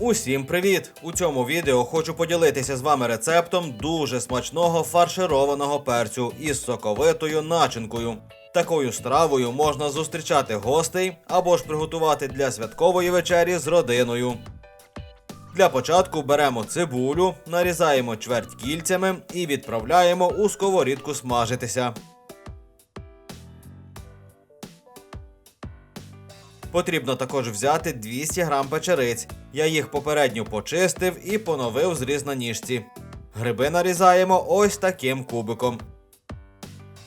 Усім привіт! У цьому відео хочу поділитися з вами рецептом дуже смачного фаршированого перцю із соковитою начинкою. Такою стравою можна зустрічати гостей або ж приготувати для святкової вечері з родиною. Для початку беремо цибулю, нарізаємо чверть кільцями і відправляємо у сковорідку смажитися. Потрібно також взяти 200 грам печериць. Я їх попередньо почистив і поновив зріз на ніжці. Гриби нарізаємо ось таким кубиком.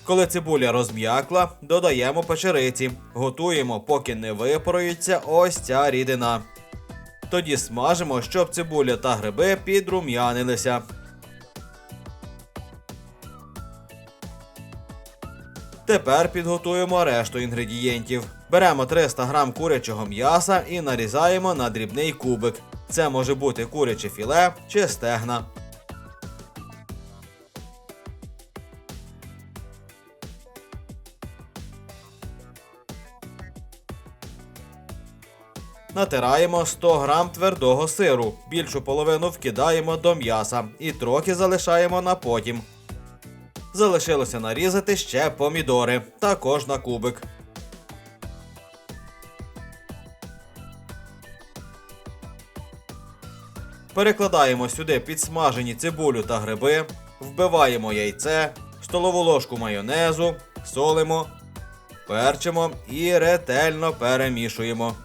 Коли цибуля розм'якла, додаємо печериці. Готуємо, поки не випарується ось ця рідина. Тоді смажимо, щоб цибуля та гриби підрум'янилися. Тепер підготуємо решту інгредієнтів. Беремо 300 г курячого м'яса і нарізаємо на дрібний кубик. Це може бути куряче філе чи стегна. Натираємо 100 г твердого сиру. Більшу половину вкидаємо до м'яса і трохи залишаємо на потім. Залишилося нарізати ще помідори, також на кубик. Перекладаємо сюди підсмажені цибулю та гриби, вбиваємо яйце, столову ложку майонезу, солимо, перчимо і ретельно перемішуємо.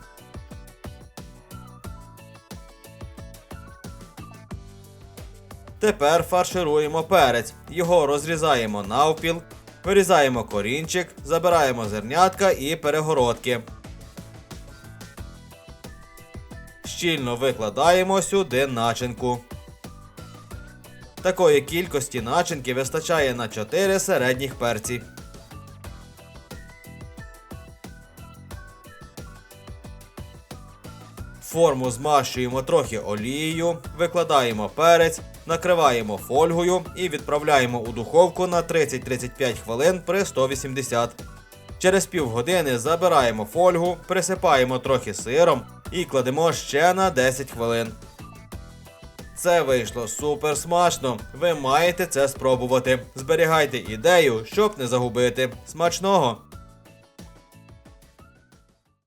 Тепер фаршируємо перець. Його розрізаємо навпіл, вирізаємо корінчик, забираємо зернятка і перегородки. Щільно викладаємо сюди начинку. Такої кількості начинки вистачає на 4 середніх перці. Форму змащуємо трохи олією, викладаємо перець, накриваємо фольгою і відправляємо у духовку на 30-35 хвилин при 180. Через півгодини забираємо фольгу, присипаємо трохи сиром і кладемо ще на 10 хвилин. Це вийшло супер смачно. Ви маєте це спробувати. Зберігайте ідею, щоб не загубити. Смачного!